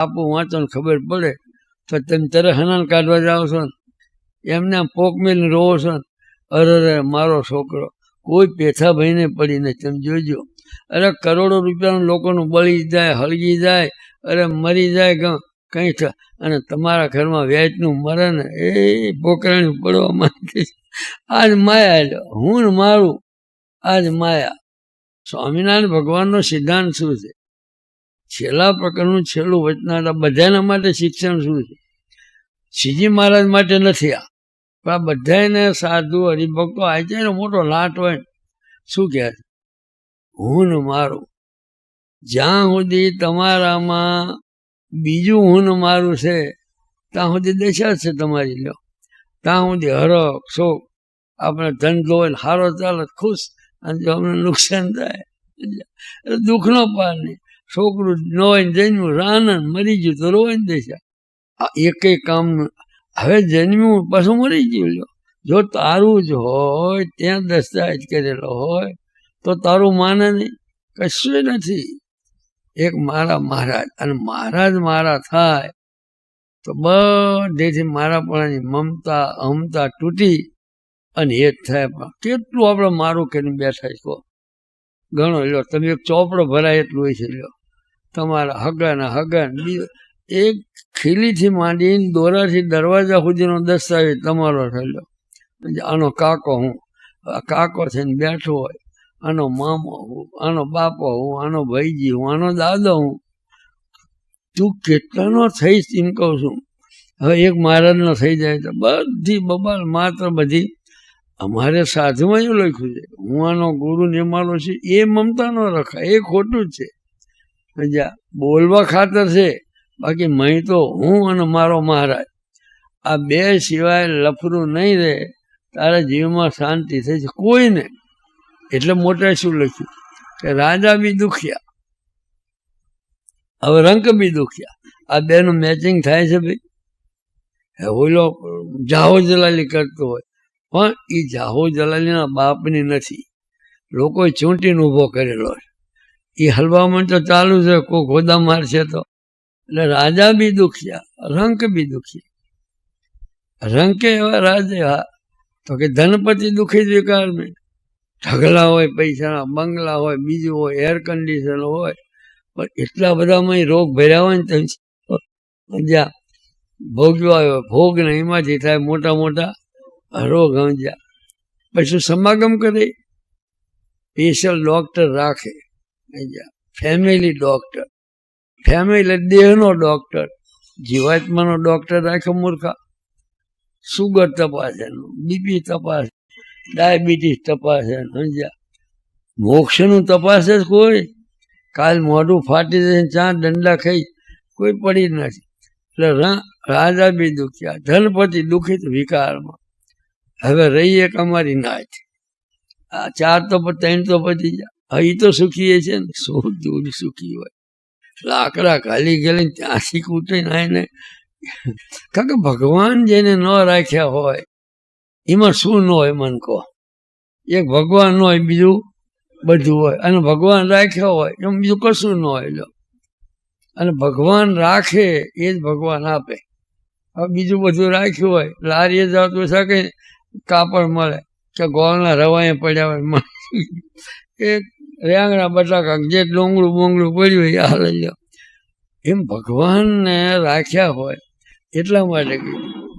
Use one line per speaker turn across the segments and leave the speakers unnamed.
આપું વાંચો ને ખબર પડે, તો તમે તરત હનાન કાઢવા જાઓ છો ને. એમને પોક મેલીને રોવો છો અરે અરે, મારો છોકરો, કોઈ પેથા ભાઈને પડી નહીં. તમે જોજો. અરે, કરોડો રૂપિયાનું લોકોનું બળી જાય, હળગી જાય, અરે, મરી જાય કંઈ થાય. અને તમારા ઘરમાં વ્યાજનું મરે ને, એ પોકરાણી પડવા માંગે આજ માયા લ્યો હું ને મારું. આજ માયા. સ્વામિનારાયણ ભગવાનનો સિદ્ધાંત શું છે? છેલ્લા પ્રકારનું છેલ્લું વચનારા બધાના માટે શિક્ષણ શું છે? શ્રીજી મહારાજ માટે નથી આ. પણ આ બધાને સાધુ હરિભક્તો આવી જાય ને મોટો લાટ હોય શું કહે હું ને મારું. જ્યાં સુધી તમારામાં બીજું હું મારું છે, ત્યાં સુધી દશા છે તમારી લો ત્યાં સુધી હરખ, શોક, આપણે ધંધો હોય સારો ચાલે, ખુશ, અને જો અમને નુકસાન થાય દુઃખનો પાર નહીં. છોકરું ન હોય ને જન્મ્યું, રાનન મરી ગયું તો રોય ને દશા આ એકેય કામ હવે જન્મ્યું પાછું મરી ગયું જો તારું જ હોય, ત્યાં દસ્તાવેજ કરેલો હોય, તો તારું માને નહીં. કશું નથી. એક મારા મહારાજ અને મહારાજ મારા થાય, તો બધેથી મારા પણાની મમતા અમતા તૂટી અને એ જ થાય પણ કેટલું આપણે મારું કરીને બેઠા છો ઘણો લ્યો, તમે એક ચોપડો ભરાય એટલું હોય છે લ્યો. તમારા હગન હગા ને બીજો એક ખીલીથી માંડીને દોરાથી દરવાજા સુધીનો દસ્તાવેજ તમારો થયેલો. આનો કાકો હું કાકો થઈને બેઠો હોય, આનો મામો હું, આનો બાપો હું, આનો ભાઈજી હું, આનો દાદો હું. તું કેટલાનો થઈશ એમ કહું છું. હવે એક મહારાજનો થઈ જાય તો બધી બબાલ માત્ર બધી અમારે સાધુમાં એવું લખ્યું છે. હું આનો ગુરુ નિમાલો છે, એ મમતા ન રખાય, એ ખોટું છે. બોલવા ખાતર છે. બાકી મહી તો હું અને મારો મહારાજ. આ બે સિવાય લફરું નહીં રહે. તારા જીવમાં શાંતિ થઈ છે. કોઈને. એટલે મોટા શું લખ્યું? કે રાજા બી દુખ્યા. હવે રંક બી દુખ્યા. આ બેનું મેચિંગ થાય છે ભાઈ. ઓલો જાહો જલાલી કરતો હોય. પણ એ જાહો જલાલીના બાપની નથી. લોકોએ ચૂંટીને ઊભો કરેલો છે. એ હલવામાં તો ચાલુ છે કોઈ ખોદા મારશે તો. એટલે રાજા બી દુખ્યા રંક બી દુખ્યા રંકે એવા રાજા, હા. તો કે ધનપતિ દુખી જ વિકાર મેં. ઢગલા હોય, પૈસાના બંગલા હોય, બીજું હોય એર કન્ડિશન હોય. પણ એટલા બધામાં રોગ ભર્યા હોય ને જ્યાં ભોગવ્યો આવ્યો. ભોગ ને એમાંથી થાય મોટા મોટા રોગ, સમજ્યા? પછી સમાગમ કરે. સ્પેશિયલ ડોક્ટર રાખે. ફેમિલી ડોક્ટર ફેમિલી દેહનો ડોક્ટર જીવાત્માનો ડોક્ટર રાખે મૂર્ખા. સુગર તપાસે બીપી તપાસ ડાયાબિટીસ તપાસે સમજ્યા? મોક્ષનું તપાસે જ કોઈ. કાલ મોઢું ફાટી જશે ચા દંડા ખાઈ, કોઈ પડી નથી. એટલે રાજા બી દુખ્યા. ધનપતિ દુખિત વિકારમાં. હવે રહી એક અમારી નાચ આ ચાર તો ત્રણ તો પતી ગયા. હવે એ તો સુખી છે ને. સો દૂર સુખી હોય? લાકડા ખાલી ગયેલી ત્યાંથી કૂટીને આવીને કારણ કે ભગવાન જેને ન રાખ્યા હોય, એમાં શું ન હોય મન કહો? એક ભગવાન ન હોય, બીજું બધું હોય. અને ભગવાન રાખ્યા હોય, એમ બીજું કશું ન હોય લો અને ભગવાન રાખે, એ જ ભગવાન આપે. હવે બીજું બધું રાખ્યું હોય, લારીએ જાવ તો શકે કાપડ મળે. કે ગોળના રવાએ પડ્યા હોય, મળે. એક રેંગણા બટાકા જે ડોંગળું બોંગળું પડ્યું હોય એ લઈ લ્યો એમ ભગવાનને રાખ્યા હોય એટલા માટે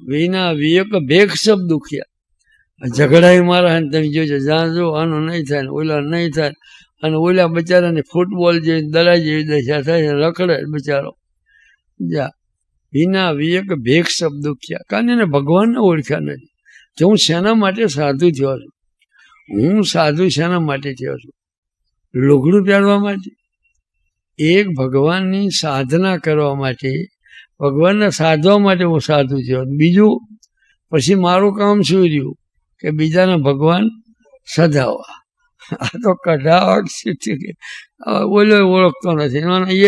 વિના વિયક ભેખ શબ્દ દુખ્યા ઝઘડાઈ મારા ને તમે જોજો જ્યાં જો આનું નહીં થાય ને ઓલા નહીં થાય. અને ઓલા બચારાને ફૂટબોલ જેવી દડા જેવી દશા થાય રખડે બચારો. જા, વિના વિયક ભેખ શબ્દ દુખ્યા કારણ એને ભગવાનને ઓળખ્યા નથી. તો હું શેના માટે સાધુ થયો છું? હું સાધુ શેના માટે થયો છું? લુગડું પહેરવા માટે, એક ભગવાનની સાધના કરવા માટે, ભગવાનને સાધવા માટે હું સાધુ થયો બીજું, પછી મારું કામ શું રહ્યું? કે બીજાને ભગવાન સધાવવા આ તો હવે ઓલો ઓળખતો નથી.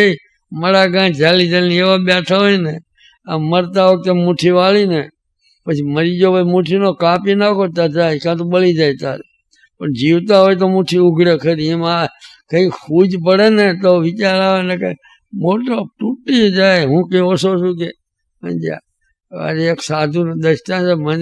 એ મળા ગાંઠ ઝાલી ઝાલી એવા બેઠા હોય ને, આ મરતા વખતે મુઠ્ઠી વાળીને, પછી મરી જો ભાઈ મુઠ્ઠીનો કાપી નાખો તો જાય કાં તો બળી જાય તારે. પણ જીવતા હોય તો મુઠ્ઠી ઉઘડે ખરી. એમાં કઈ ખોજ પડે ને તો વિચાર આવે ને કે મોટો તૂટી જાય. હું કેવો ઓછો છું કે આજે એક સાધુ નું દ્રષ્ટાંત મંદિર